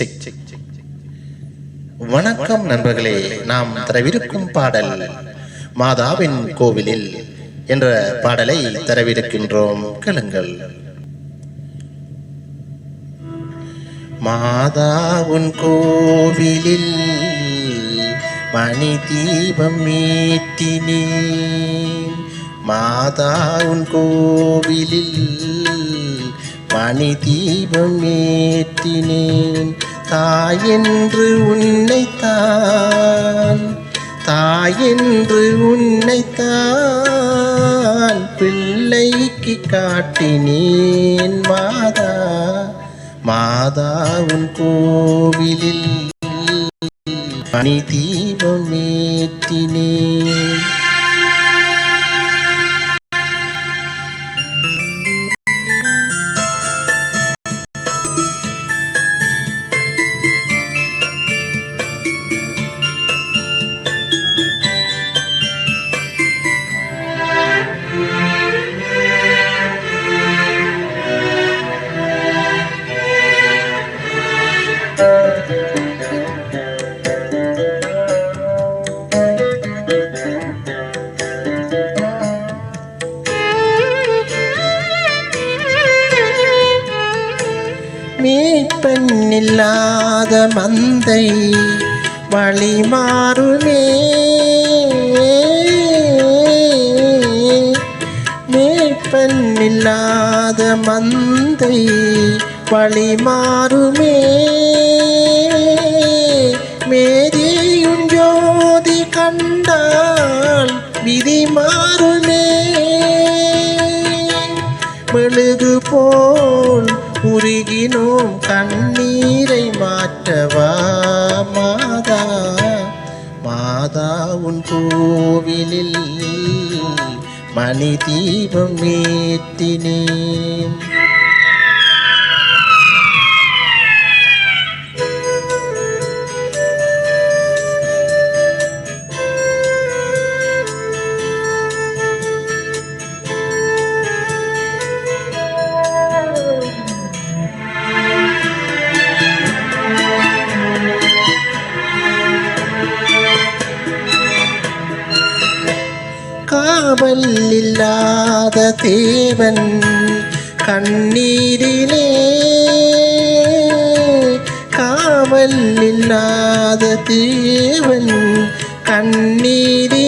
Check. Check check வணக்கம் நண்பர்களே நாம் தரவிருக்கும் பாடல் மாதாவின் கோவிலில் என்ற பாடலை தரவிருக்கின்றோம். கேளுங்கள். மாதாவுன் கோவிலில் மணி தீபம் ஏற்றினேன். மாதாவுன் கோவிலில் மணி தீபம் ஏற்றினேன். தாயென்று உன்னைத்தான் தாயென்று உன்னைத்தான் பிள்ளைக்கு காட்டினேன் மாதா. மாதா உன் கோவிலில் மணி தீபம் ஏற்றினேன். மீட்பெண்ணில்லாத மந்தை வழி மாறுமே மீட்பெண்ணில்லாத மந்தை பழி மாறுமே. மேரியும் ஜோதி கண்டால் விதி மாறுமே. மெழுகு போல் உருகினோம் கண்ணீரை மாற்றவா மாதா. மாதா உன் கோவிலில் மணி தீபம் ஏற்றினேன். காவல் இல்லாத தேவன் கண்ணீரிலே காவல் இல்லாத தேவன் கண்ணீரில்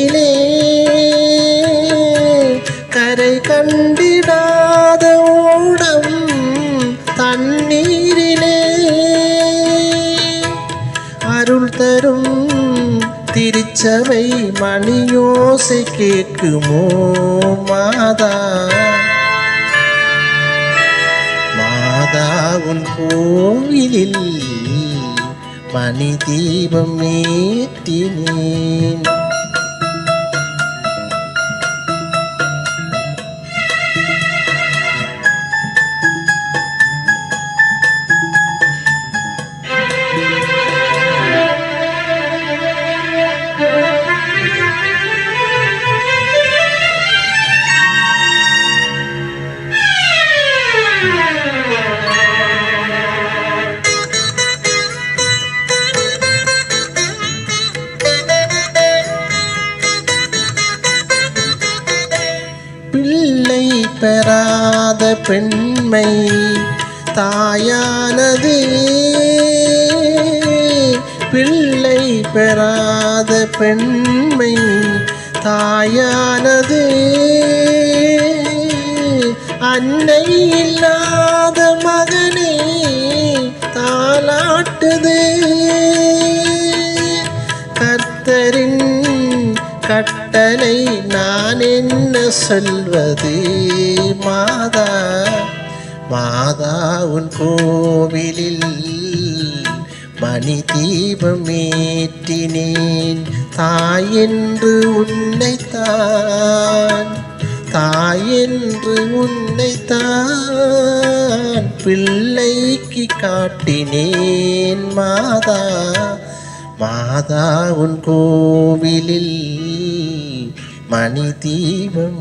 இச்சவை மணியோசை கேட்குமோ மாதா? மாதா உன் கோவிலில் மணி தீபம் ஏற்றினேன். பெண்மை தாயானது. பிள்ளை பெறாத பெண்மை தாயானது. அன்னை இல்லாத மகனே தாலாட்டுது கர்த்தரின் கட்டளை சொல்வது மாதா. மாதா உன் கோவிலில் மணி தீபம் ஏற்றினேன். தாயென்று உன்னைத்தான் தாயென்று உன்னைத்தான் பிள்ளைக்கு காட்டினேன் மாதா. மாதா உன் கோவிலில் மணி தீபம்